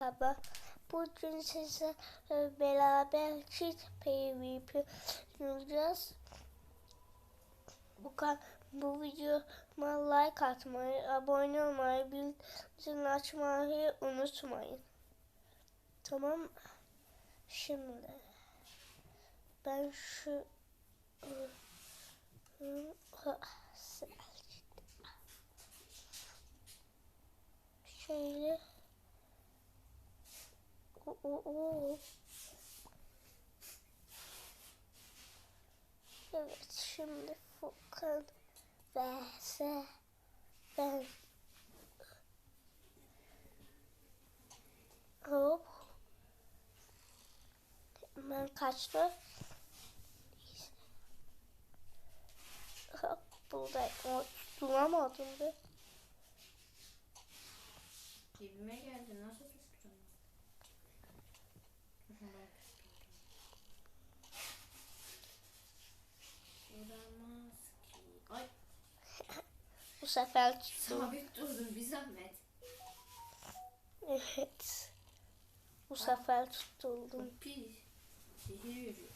Merhaba. Bugün size e, beraber çift PvP yapacağız. Bu, bu videoma like atmayı, abone olmayı, bildirim açmayı unutmayın. Tamam? Şimdi ben şu şöyle Evet şimdi Furkan vs ben hop. Ben kaçtı. Hop burada duramadım be. Dibime geldi nasıl tuttum? Duramaz ki. Ay bu sefer tuttum sabit durdum bir zahmet. evet bu sefer tutuldum pis. Zehir yürüyor.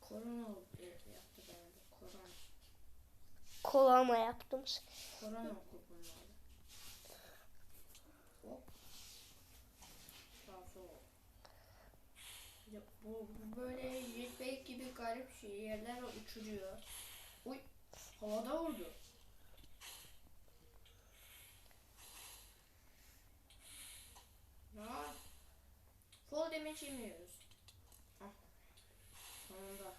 Korona oldu yaptı bende. Korona. kolama yaptım Korona bunlar. Hop. Sol. Ya Bu, bu böyle jetpack gibi garip şey yerler uçuruyor. Havada vurdu. Ya. Fall damage yemiyoruz. Ah. Sonunda.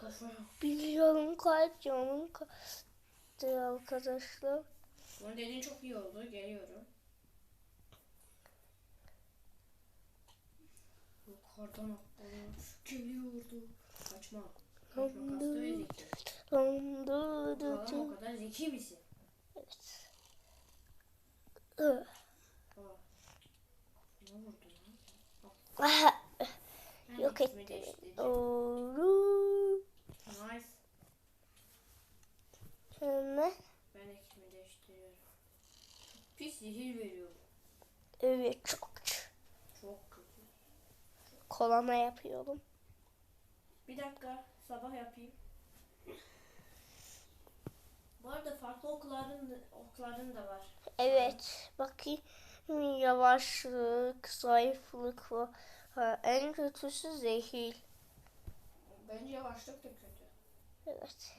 Kafaya. biliyorum kalp canım kalktı arkadaşlar. Bunu dediğin çok iyi oldu. Geliyorum. Yukarıdan atladı. Geliyordu. Kaçma. Kaçma kastı ve zeki. O kadar zeki misin? Evet. Aa. Ne vurdu lan? Ah, Ben Yok etti. Doğru. Nice. Hemen. Ben ekimi değiştiriyorum. Pis zehir veriyor. Evet. Kolama yapıyorum. Bir dakika sabah yapayım. Bu arada farklı okların okların da var. Evet bakayım yavaşlık, zayıflık var. Ha, en kötüsü zehir. Bence yavaşlık da kötü. Evet.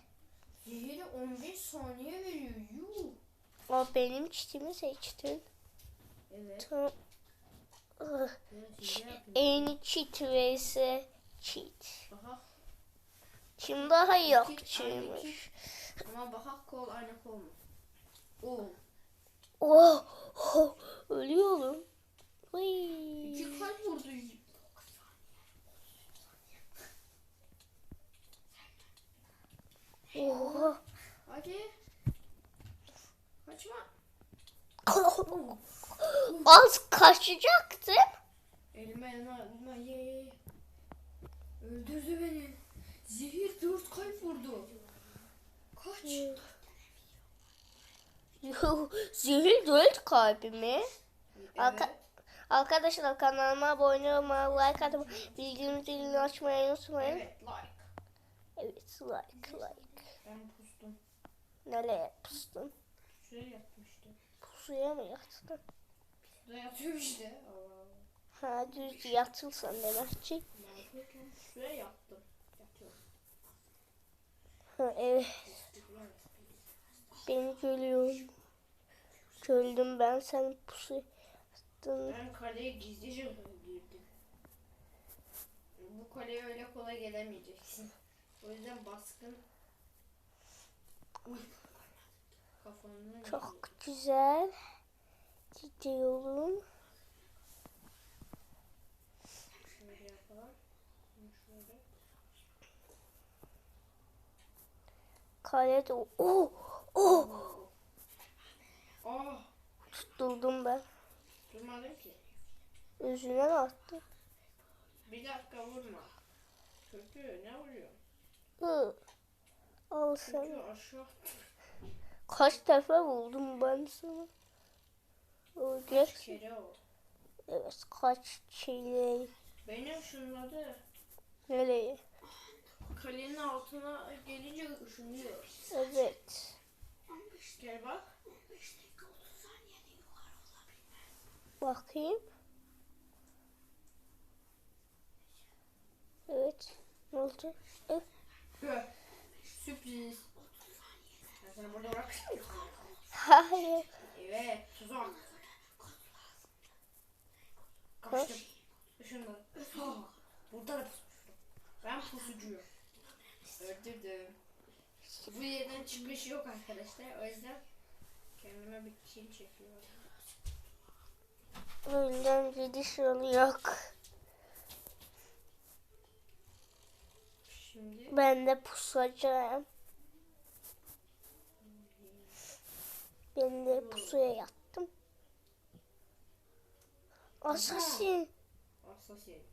Zehiri 15 saniye veriyor. Yuh. O benim çitimi seçtin. Evet. Tamam. En cheat vs cheat. Aha. Kim daha yakçıymış? Ama bak kol aynı kol mu? Oo. Oh, oh, ölüyorum. Uy. İki kalp vurdu. Oha. Hadi. Kaçma. Az kaçacaktım. Elime elime elime ye. Öldürdü beni. Zehir dört kalp vurdu. Kaç. Zehir dört kalbimi. Arka- Evet. Arkadaşlar kanalıma abone olmayı, like atmayı, bildirim zilini açmayı unutmayın. Evet like. Evet, like, like. Ben pustum. Nereye pustun? Şuraya yatmıştım. Pusuya mı yattın? Şurada yatıyorum işte. Ha düz yatılsan demek ki. Ne yapıyordum? Şuraya yattım. Yatıyorum. Ha, evet, beni görüyorum. Gördüm ben sen pusu yattın. Ben kaleye gizlice girdim. Bu kaleye öyle kolay gelemeyeceksin. O yüzden baskın kafanı Çok güzel. Gidiyorum. Şöyle. Kalede oh oh Oh! tutuldum ben. Durmadım ki. Yüzüne mi attı? Bir dakika vurma. Kötü ne vuruyor? Hı. Al aşağı. Kaç defa buldum ben sana? Olacak. Kere o. Evet kaç çile. Benim şunları Nereye? kalenin altına gelince ışınıyor. Evet. Gel bak. Bakayım. Evet. Ne oldu? Evet. Gö. Sürpriz. Seni burada bırakayım. Hayır. Evet. Tuzak. Işınlı. Ah, Burada da pusmuştum. Ben pusucuyum. Öldürdüm. Bu yerden çıkış yok arkadaşlar. O yüzden kendime bir kill çekiyorum. Önden gidiş yolu yok. Şimdi Ben de pusacağım. Ben de pusuya yattım. Assassin. Assassin.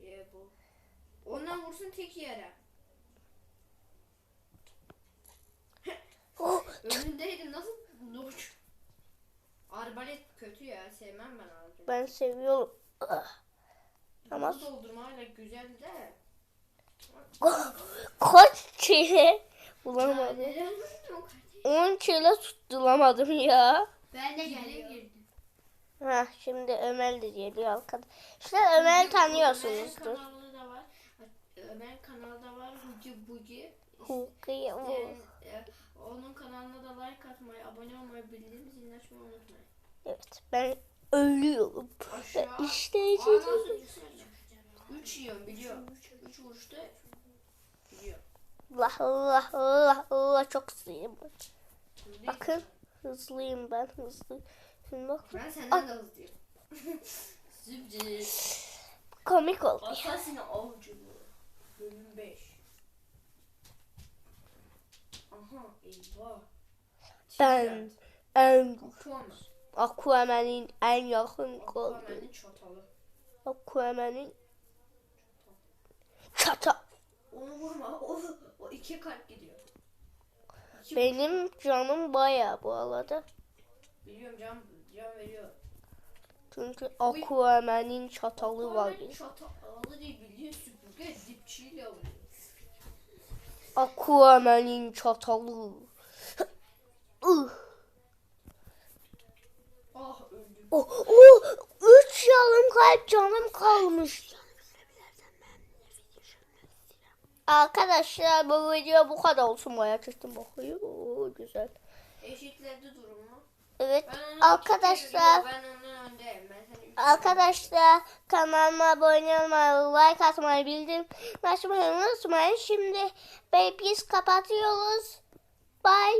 Ye bu. Ondan vursun tek yere. Oh, Önündeydim nasıl uç. Arbalet kötü ya sevmem ben arbalet. ben seviyorum. Ama- Bu doldurmayla güzel de. Kaç çile bulamadım. Neden vurdun o kardeşim? 10 çile tutturamadım ya. Ben de girdim. Ha şimdi Ömer de geliyor arkadaşlar. Ömer'i tanıyorsunuzdur. Ömer'in kanalı da var. Ömer kanalı da var. Hugi Bugi. Hukuki bu. Yani, e, onun kanalına da like atmayı, abone olmayı, bildirim zilini açmayı unutmayın. Evet ben ölüyorum. Aşağı. İşte Aa, nasıl Üç yiyorum biliyorum. Üç vuruşta biliyorum. Allah Allah Allah Allah çok hızlıyım. Bakın hızlıyım ben hızlı. Şimdi bak Ben senden de hızlıyım. Sürpriz. komik oldu. Assassin Avcılığı. Bölüm 5. Aha eyvah. Ben en Aquaman. Aquaman'in en yakın kaldı. Aquaman'ın çatalı. Aquaman'in çata. Onu vurma. O, o iki kalp gidiyor. İki Benim canım bayağı bu arada. Biliyorum can, can veriyor. Çünkü Aquaman'in çatalı var. Aquaman'ın çatalı değil biliyor süpürge dipçiyle vuruyor. Aquaman'in çatalı. Ah öldüm. Oh, oh, üç yarım kalp canım kalmış. Arkadaşlar bu video bu kadar olsun. Bayağı çektim bakıyor. Oo, güzel. Eşitledi durumu. Evet arkadaşlar. Arkadaşlar kanalıma abone olmayı, like atmayı, bildirim açmayı unutmayın. Şimdi biz kapatıyoruz. Bye.